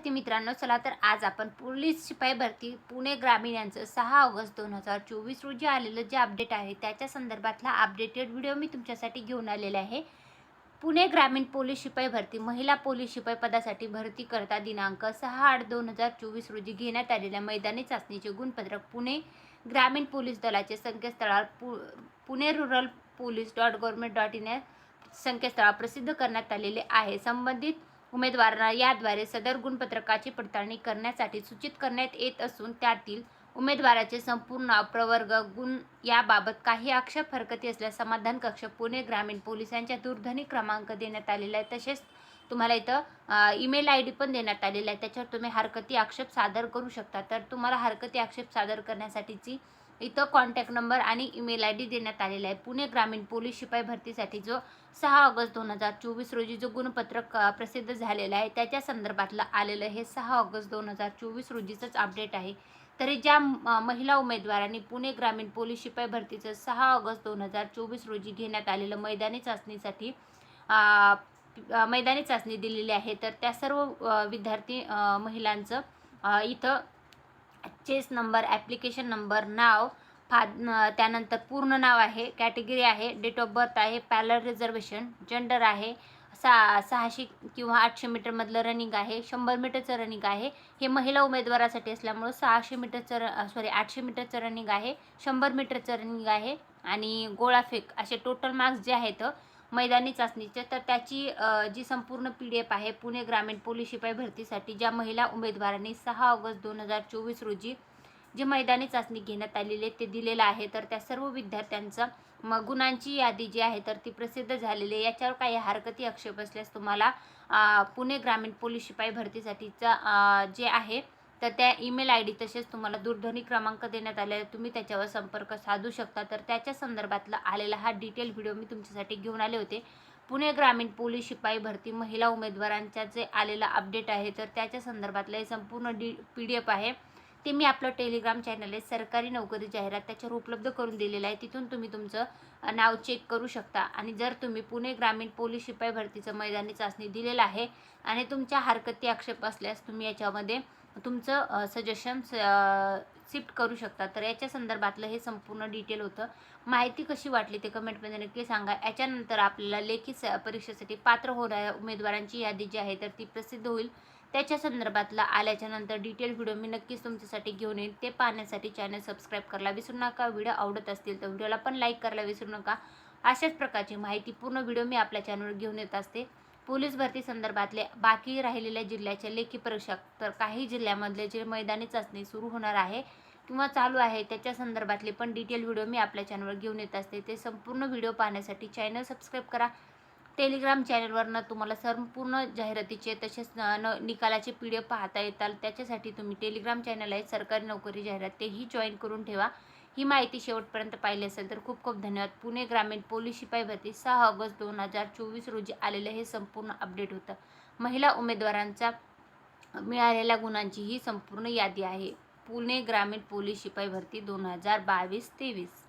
माहिती मित्रांनो चला तर आज आपण पोलीस शिपाई भरती पुणे ग्रामीण यांचं सहा ऑगस्ट दोन हजार चोवीस रोजी आलेलं जे अपडेट आहे त्याच्या संदर्भातला अपडेटेड व्हिडिओ मी तुमच्यासाठी घेऊन आलेला आहे. पुणे ग्रामीण पोलीस शिपाई भरती महिला पोलीस शिपाई पदासाठी भरती करता दिनांक सहा आठ दोन हजार चोवीस रोजी घेण्यात आलेल्या मैदानी चाचणीचे गुणपत्रक पुणे ग्रामीण पोलीस दलाचे संकेतस्थळावर पु Pune rural police dot government dot in या संकेतस्थळावर प्रसिद्ध करण्यात आलेले आहे. संबंधित उमेदवारांना याद्वारे सदर गुणपत्रकाची पडताळणी करण्यासाठी सूचित करण्यात येत असून त्यातील उमेदवाराचे संपूर्ण नाव प्रवर्ग गुण याबाबत काही आक्षेप हरकती असल्यास समाधान कक्ष पुणे ग्रामीण पोलिसांच्या दूरध्वनी क्रमांक देण्यात आलेला आहे. तसेच तुम्हाला इथं ईमेल आय डी पण देण्यात आलेला आहे. त्याच्यावर तुम्ही हरकती आक्षेप सादर करू शकता. तर तुम्हाला हरकती आक्षेप सादर करण्यासाठीची इथं कॉन्टॅक्ट नंबर आणि ईमेल आय डी देण्यात आलेला आहे. पुणे ग्रामीण पोलीस शिपाई भरतीसाठी जो सहा ऑगस्ट दोन हजार चोवीस रोजी जो गुणपत्रक प्रसिद्ध झालेला आहे त्याच्या संदर्भातलं आलेलं हे सहा ऑगस्ट दोन हजार चोवीस रोजीचंच अपडेट आहे. तरी ज्या महिला उमेदवारांनी पुणे ग्रामीण पोलीस शिपाई भरतीचं सहा ऑगस्ट दोन हजार चोवीस रोजी घेण्यात आलेलं मैदानी चाचणीसाठी मैदानी चाचणी दिलेली आहे. तर त्या सर्व विद्यार्थी महिलांचं इथं चेस नंबर ॲप्लिकेशन नंबर नाव फा त्यानंतर पूर्ण नाव आहे कॅटेगरी आहे डेट ऑफ बर्थ आहे पॅलर रिझर्वेशन जेंडर आहे सा सहाशे किंवा आठशे मीटरमधलं रनिंग आहे शंभर मीटरचं रनिंग आहे हे महिला उमेदवारासाठी असल्यामुळं सहाशे मीटरचं र सॉरी आठशे मीटरचं रनिंग आहे शंभर मीटरचं रनिंग आहे आणि गोळाफेक असे टोटल मार्क्स जे आहेत मैदानी चाचणीचे तर त्याची जी संपूर्ण पी डी एफ आहे पुणे ग्रामीण पोलीस शिपाई भरतीसाठी ज्या महिला उमेदवारांनी सहा ऑगस्ट दोन हजार चोवीस रोजी जी मैदानी चाचणी घेण्यात आलेली आहे ते दिलेलं आहे. तर त्या सर्व विद्यार्थ्यांचं मग गुणांची यादी जी आहे तर ती प्रसिद्ध झालेली आहे. याच्यावर काही हरकती आक्षेप असल्यास तुम्हाला पुणे ग्रामीण पोलीस शिपाई भरतीसाठीचा जे आहे तर त्या ईमेल आय डी तसेच तुम्हाला दूरध्वनी क्रमांक देण्यात आले तुम्ही त्याच्यावर संपर्क साधू शकता. तर त्याच्या संदर्भातला आलेला हा डिटेल व्हिडिओ मी तुमच्यासाठी घेऊन आले होते. पुणे ग्रामीण पोलीस शिपाई भरती महिला उमेदवारांच्या जे आलेला अपडेट आहे तर त्याच्या संदर्भातलं हे संपूर्ण डी पी डी एफ आहे. ते मी आपलं टेलिग्राम चॅनल आहे सरकारी नोकरी जाहिरात त्याच्यावर उपलब्ध करून दिलेलं आहे. तिथून तुम्ही तुमचं नाव चेक करू शकता. आणि जर तुम्ही पुणे ग्रामीण पोलीस शिपाई भरतीचं मैदानी चाचणी दिलेलं आहे आणि तुमच्या हरकती आक्षेप असल्यास तुम्ही याच्यामध्ये तुमचं सजेशन शिफ्ट करू शकता. तर याच्या संदर्भातलं हे संपूर्ण डिटेल होतं. माहिती कशी वाटली ते कमेंटमध्ये नक्की सांगा. याच्यानंतर आपल्याला लेखी स परीक्षेसाठी पात्र होणाऱ्या उमेदवारांची यादी जी आहे तर ती प्रसिद्ध होईल. त्याच्या संदर्भातला आल्याच्यानंतर डिटेल व्हिडिओ मी नक्कीच तुमच्यासाठी घेऊन येईन. ते पाहण्यासाठी चॅनल सबस्क्राईब करायला विसरू नका. व्हिडिओ आवडत असतील तर व्हिडिओला पण लाईक करायला विसरू नका. अशाच प्रकारची माहिती पूर्ण व्हिडिओ मी आपल्या चॅनलवर घेऊन येत असते. पोलीस भरती संदर्भातले बाकी राहिलेल्या जिल्ह्याच्या लेखी परीक्षा तर काही जिल्ह्यामधले जे मैदानी चाचणी सुरू होणार आहे किंवा चालू आहे त्याच्या संदर्भातले पण डिटेल व्हिडिओ मी आपल्या चॅनलवर घेऊन येत असते. ते संपूर्ण व्हिडिओ पाहण्यासाठी चॅनल सबस्क्राईब करा. टेलिग्राम चॅनलवरनं तुम्हाला संपूर्ण जाहिरातीचे तसेच न निकालाचे पी डी एफ पाहता येतात. त्याच्यासाठी तुम्ही टेलिग्राम चॅनल आहे सरकारी नोकरी जाहिरात तेही जॉईन करून ठेवा. ही माहिती शेवटपर्यंत पाहिली असेल तर खूप खूप धन्यवाद. पुणे ग्रामीण पोलीस शिपाई भरती सहा ऑगस्ट दोन हजार चोवीस रोजी आलेलं हे संपूर्ण अपडेट होतं. महिला उमेदवारांचा मिळालेल्या गुणांची ही संपूर्ण यादी आहे. पुणे ग्रामीण पोलीस शिपाई भरती दोन हजार बावीस तेवीस.